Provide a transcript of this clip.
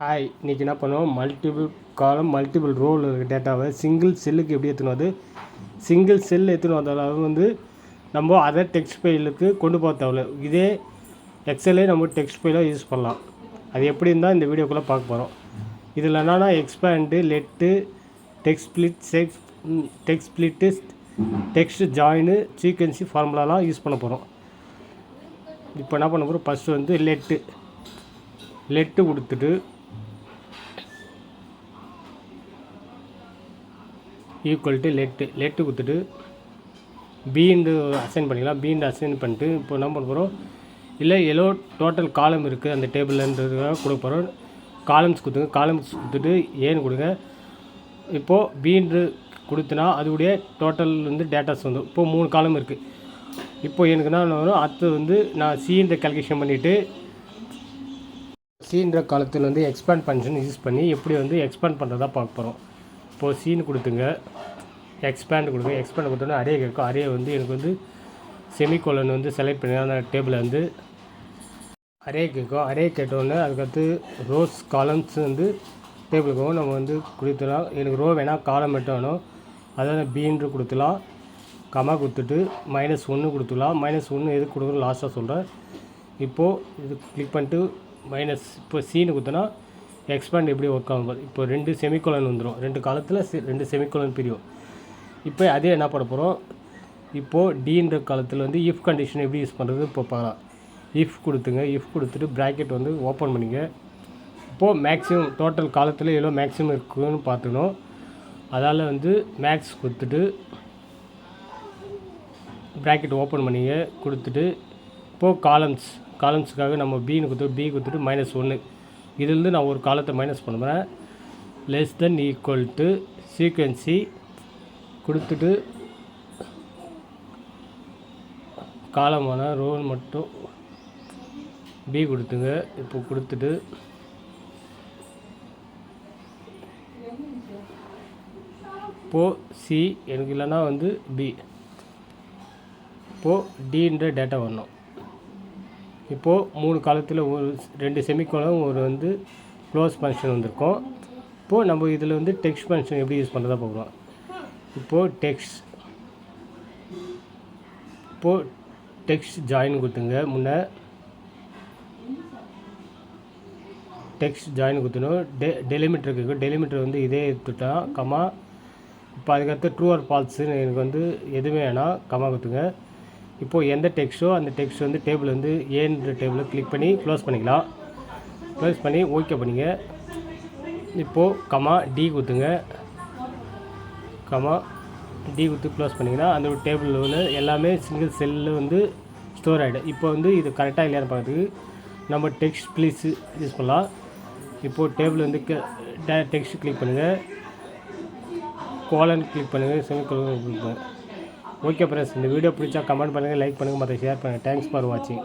Hi இன்றைக்கி என்ன பண்ணுவோம்? மல்டிபிள் காலம் மல்டிபிள் ரோல் இருக்க டேட்டாவை சிங்கிள் செல்லுக்கு எப்படி எடுத்துன்னு வந்து சிங்கிள் செல் எடுத்துன்னு வந்தாலும் வந்து நம்ம அதை டெக்ஸ்ட் ஃபைலுக்கு கொண்டு போக தேவையில்ல. இதே எக்ஸலே நம்ம டெக்ஸ்ட் ஃபைலாக யூஸ் பண்ணலாம். அது எப்படி இருந்தால் இந்த வீடியோக்குள்ளே பார்க்க போகிறோம் இதில் என்னென்னா expand let text split text text split text join sequence ஃபார்முலாலாம் use பண்ண போகிறோம் இப்போ என்ன பண்ண போகிறோம் ஃபஸ்ட்டு வந்து லெட்டு லெட்டு கொடுத்துட்டு ஈக்குவல் டு லெட்டு லெட்டு கொடுத்துட்டு பீண்டு அசைன் பண்ணிக்கலாம். பீண்டு அசைன் பண்ணிட்டு இப்போ என்ன பண்ண போகிறோம் இல்லை எல்லோ டோட்டல் காலம் இருக்குது அந்த டேபிள்ன்றதுக்காக கொடுக்க போகிறோம் காலம்ஸ் கொடுத்துங்க காலம்ஸ் கொடுத்துட்டு ஏன்னு கொடுங்க. இப்போது பீன்று கொடுத்தனா அதோடைய டோட்டல் வந்து டேட்டாஸ் வந்து இப்போது மூணு காலம் இருக்குது இப்போது எனக்கு என்ன வரும் அடுத்து வந்து நான் சீன்ற கல்குலேஷன் பண்ணிவிட்டு சீன்ற காலத்தில் வந்து எக்ஸ்பேண்ட் ஃபங்க்ஷன் யூஸ் பண்ணி எப்படி வந்து எக்ஸ்பேண்ட் பண்ணுறதா பார்க்க போகிறோம் இப்போது சீன் கொடுத்துங்க. எக்ஸ்பேண்ட் கொடுங்க. எக்ஸ்பேண்ட் கொடுத்தோன்னே அரே கேட்கும். அரே வந்து எனக்கு வந்து செமிகோலன் வந்து செலக்ட் பண்ணி அந்த டேபிளில் வந்து அரே கேட்கும். அரே கேட்டோன்னே அதுக்கடுத்து ரோஸ் காலம்ஸ் வந்து டேபிளுக்கும் நம்ம வந்து கொடுத்துடலாம். எனக்கு ரோ வேணால் காலம் மட்டும் வேணும். அதாவது பீன்று கொடுத்துலாம் கமா கொடுத்துட்டு மைனஸ் ஒன்று கொடுத்துடலாம். மைனஸ் ஒன்று எதுக்கு கொடுக்குறோம் லாஸ்ட்டாக சொல்கிறேன் இப்போது இது கிளிக் பண்ணிட்டு மைனஸ் இப்போ சீனு கொடுத்தோன்னா எக்ஸ்பேண்ட் எப்படி ஒர்க் ஆகும் இப்போ ரெண்டு செமிக்குலன் வந்துடும் ரெண்டு காலத்தில் ரெண்டு செமிக்குலன் பிரியும். இப்போ அதே என்ன பண்ண போகிறோம் இப்போது டீன்ற காலத்தில் வந்து இஃப் கண்டிஷன் எப்படி யூஸ் பண்ணுறது இப்போ பார்க்கலாம். இஃப் கொடுத்துங்க. இஃப் கொடுத்துட்டு ப்ராக்கெட் வந்து ஓப்பன் பண்ணிங்க. இப்போது மேக்ஸிமம் டோட்டல் காலத்தில் எவ்வளோ மேக்ஸிமம் இருக்குன்னு பார்த்துக்கணும். அதால் வந்து மேக்ஸ் கொடுத்துட்டு ப்ராக்கெட் ஓப்பன் பண்ணிங்க. கொடுத்துட்டு இப்போது காலம்ஸ் காலம்ஸுக்காக நம்ம பின்னு கொடுத்துட்டு பி கொடுத்துட்டு மைனஸ் ஒன்று இதுலேருந்து நான் ஒரு காலத்தை மைனஸ் பண்ணுவேன். Less than equal to sequence கொடுத்துட்டு காலமான ரோல் மட்டும் பி கொடுத்துங்க. இப்போ கொடுத்துட்டு போ சி எனக்கு இல்லைன்னா வந்து பி இப்போது டீன்ற டேட்டா வரணும். இப்போது மூணு காலத்தில் ஒரு ரெண்டு செமிக்கோலம் ஒரு வந்து க்ளோஸ் ஃபங்க்ஷன் வந்திருக்கும். இப்போது நம்ம இதில் வந்து டெக்ஸ்ட் ஃபங்க்ஷன் எப்படி யூஸ் பண்ணுறதா போகிறோம் இப்போது டெக்ஸ்ட் இப்போது டெக்ஸ்ட் ஜாயின் கொடுத்துங்க. முன்னே டெக்ஸ்ட் ஜாயின் கொடுத்துணும் டெ டெலிமீட்டர் இருக்குது டெலிமீட்டர் வந்து இதே எடுத்துட்டா கமா இப்போ அதுக்கடுத்து ட்ரூ ஆர் ஃபால்ஸுன்னு எனக்கு வந்து எதுவுமே வேணாம். கமா கொடுத்துங்க. இப்போது எந்த டெக்ஸ்ட்டோ அந்த டெக்ஸ்ட் வந்து டேபிள் வந்து ஏன்ற டேபிளை கிளிக் பண்ணி க்ளோஸ் பண்ணிக்கலாம். க்ளோஸ் பண்ணி ஓகே பண்ணிங்க. இப்போது கமா டி கொடுத்துங்க. கமா டி கொடுத்து க்ளோஸ் பண்ணிங்கன்னா அந்த டேபிளில் உள்ள எல்லாமே சிங்கிள் செல்லில் வந்து ஸ்டோர் ஆகிடும் இப்போ வந்து இது கரெக்டாக இல்லையான்னு பார்க்குறதுக்கு நம்ம டெக்ஸ்ட் ப்ளீஸ் யூஸ் பண்ணலாம். இப்போது டேபிள் வந்து டெக்ஸ்ட் கிளிக் பண்ணுங்கள் கோலன் கிளிக் பண்ணுங்கள் செமி கிளிக் பண்ணுங்கள் ஓகே ஃப்ரெண்ட்ஸ் இந்த வீடியோ பிடிச்சா கமெண்ட் பண்ணுங்கள் லைக் பண்ணுங்கள் மற்ற ஷேர் பண்ணுங்கள் தேங்க்ஸ் ஃபார் வாட்சிங்